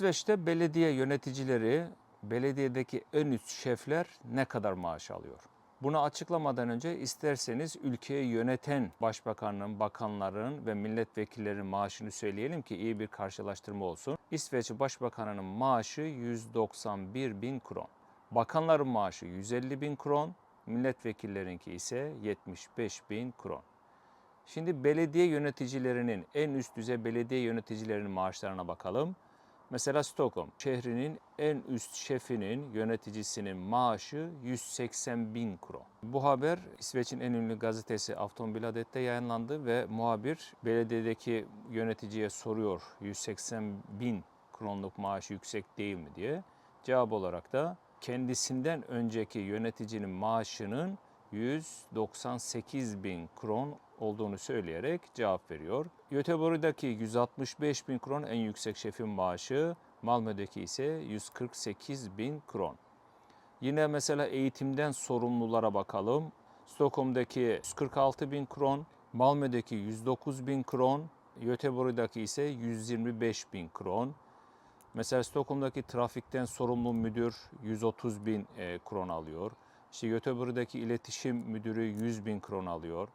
İsveç'te belediye yöneticileri, belediyedeki en üst şefler ne kadar maaş alıyor? Bunu açıklamadan önce isterseniz ülkeyi yöneten başbakanın, bakanların ve milletvekillerinin maaşını söyleyelim ki iyi bir karşılaştırma olsun. İsveç Başbakanı'nın maaşı 191 bin kron. Bakanların maaşı 150 bin kron, milletvekillerinki ise 75 bin kron. Şimdi belediye yöneticilerinin, en üst düzey belediye yöneticilerinin maaşlarına bakalım. Mesela Stockholm şehrinin en üst şefinin, yöneticisinin maaşı 180 bin kron. Bu haber İsveç'in en ünlü gazetesi Aftonbladet'te yayınlandı ve muhabir belediyedeki yöneticiye soruyor 180 bin kronluk maaşı yüksek değil mi diye. Cevap olarak da kendisinden önceki yöneticinin maaşının 198 bin kron olduğunu söyleyerek cevap veriyor. Göteborg'daki 165 bin kron en yüksek şefin maaşı, Malmö'deki ise 148 bin kron. Yine mesela eğitimden sorumlulara bakalım. Stockholm'daki 146 bin kron, Malmö'deki 109 bin kron, Göteborg'daki ise 125 bin kron. Mesela Stockholm'daki trafikten sorumlu müdür 130 bin e, kron alıyor. İşte Göteborg'daki iletişim müdürü 100 bin kron alıyor.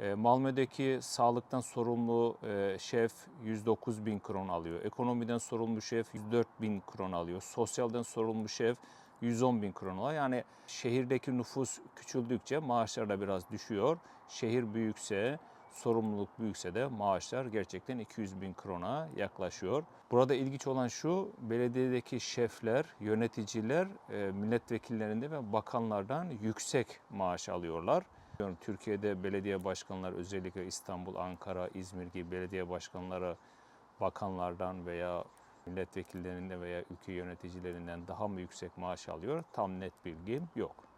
E, Malmö'deki sağlıktan sorumlu e, şef 109 bin kron alıyor. Ekonomiden sorumlu şef 104 bin kron alıyor. Sosyalden sorumlu şef 110 bin kron alıyor. Yani şehirdeki nüfus küçüldükçe maaşlar da biraz düşüyor. Şehir büyükse, sorumluluk büyükse de maaşlar gerçekten 200 bin krona yaklaşıyor. Burada ilginç olan şu, belediyedeki şefler, yöneticiler, e, milletvekillerinden ve bakanlardan yüksek maaş alıyorlar. Türkiye'de belediye başkanları özellikle İstanbul, Ankara, İzmir gibi belediye başkanları bakanlardan veya milletvekillerinden veya ülke yöneticilerinden daha mı yüksek maaş alıyor? Tam net bilgim yok.